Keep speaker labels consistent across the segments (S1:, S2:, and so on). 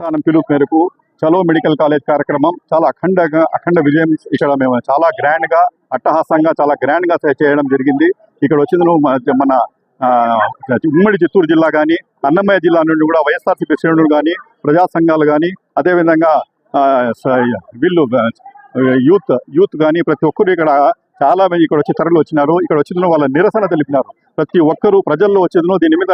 S1: స్థానం పిలుపు మేరకు చలో మెడికల్ కాలేజ్ కార్యక్రమం చాలా అఖండగా అఖండ విజయం ఇక్కడ మేము చాలా గ్రాండ్గా అట్టహాసంగా చాలా గ్రాండ్గా చేయడం జరిగింది. ఇక్కడ వచ్చిన మన- ఆ, ఉమ్మడి చిత్తూరు జిల్లా కానీ అన్నమయ్య జిల్లా నుండి కూడా వైఎస్ఆర్సీపీ శ్రేణులు కానీ ప్రజా సంఘాలు కానీ అదేవిధంగా ఆ, స- వీళ్ళు యూత్ యూత్ కానీ ప్రతి ఒక్కరు ఇక్కడ చాలా మంది ఇక్కడ వచ్చి తరలి వచ్చినారు. ఇక్కడ వచ్చిన వాళ్ళ నిరసన తెలిపినారు. ప్రతి ఒక్కరూ ప్రజల్లో వచ్చేదినో దీని మీద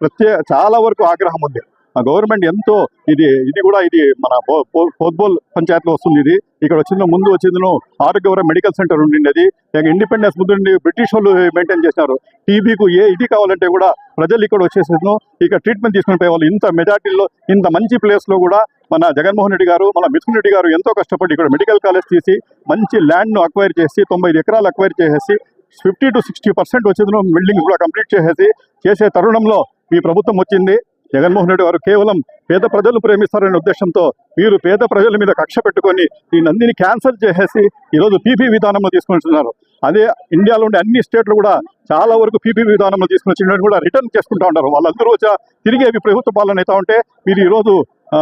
S1: ప్రత్యేక చాలా వరకు ఆగ్రహం ఉంది. గవర్నమెంట్ ఎంతో ఇది ఇది కూడా ఇది మన పో- పో- పోద్బోల్ పంచాయతీలో వస్తుంది ఇది. ఇక్కడ వచ్చిన ముందు వచ్చేదిను ఆరోగ్యవరం మెడికల్ సెంటర్ ఉండింది ఇక ఇండిపెండెన్స్ ముందు బ్రిటిష్ వాళ్ళు మెయింటైన్ చేసినారు. టీబీకు ఏ ఇది కావాలంటే కూడా ప్రజలు ఇక్కడ వచ్చేసేను ఇక్కడ ట్రీట్మెంట్ తీసుకుని పోయేవాళ్ళు ఇంత మెజార్టీలో ఇంత మంచి ప్లేస్లో కూడా మన జగన్మోహన్ రెడ్డి గారు మన మిథున్ రెడ్డి గారు ఎంతో కష్టపడి ఇక్కడ మెడికల్ కాలేజ్ తీసి మంచి ల్యాండ్ను అక్వైర్ చేసి తొంభై ఎకరాలు అక్వైర్ చేసేసి ఫిఫ్టీ టు సిక్స్టీ పర్సెంట్ వచ్చేదిను బిల్డింగ్స్ కూడా కంప్లీట్ చేసేసి చేసే తరుణంలో ఈ ప్రభుత్వం వచ్చింది. జగన్మోహన్ రెడ్డి గారు కేవలం పేద ప్రజలు ప్రేమిస్తారనే ఉద్దేశంతో మీరు పేద ప్రజల మీద కక్ష పెట్టుకొని ఈ నందిని క్యాన్సిల్ చేసేసి ఈరోజు పీపీ విధానంలో తీసుకుంటున్నారు అదే ఇండియాలో ఉండే అన్ని స్టేట్లు కూడా చాలా వరకు పీపీ విధానంలో తీసుకుని కూడా రిటర్న్ చేసుకుంటా ఉంటారు వాళ్ళందరూ వచ్చా తిరిగి అవి ప్రభుత్వ పాలన అవుతా ఉంటే మీరు ఈరోజు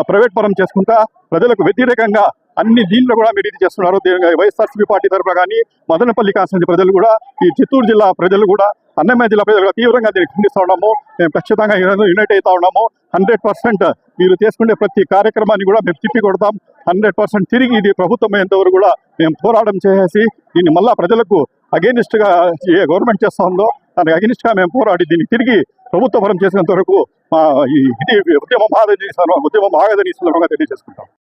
S1: ప్రైవేట్ పరం చేసుకుంటా ప్రజలకు వ్యతిరేకంగా అన్ని దీంట్లో కూడా మీరు ఇది చేస్తున్నారు. వైఎస్ఆర్సీపీ పార్టీ తరఫున కానీ మదనపల్లి కాన్స్టిట్యూన్సీ ప్రజలు కూడా ఈ చిత్తూరు జిల్లా ప్రజలు కూడా అన్నమయ్య జిల్లా ప్రజలు కూడా తీవ్రంగా దీన్ని ఖండిస్తూ ఉన్నాము. మేము ఖచ్చితంగా యునైట్ అవుతా ఉన్నాము. హండ్రెడ్ పర్సెంట్ మీరు తీసుకునే ప్రతి కార్యక్రమాన్ని కూడా మేము తిప్పి కొడతాం. హండ్రెడ్ పర్సెంట్ తిరిగి ఇది ప్రభుత్వం అయ్యేంతవరకు కూడా మేము పోరాటం చేసేసి దీన్ని మళ్ళా ప్రజలకు అగేనిస్ట్గా ఏ గవర్నమెంట్ చేస్తా ఉందో దానికి అగేనిస్ట్గా మేము పోరాడి దీన్ని తిరిగి ప్రభుత్వ పరం చేసినంత వరకు మా ఈ ఇది ఉద్యమం ఆగదని ఉద్యమం బాగా తెలియజేసుకుంటాం.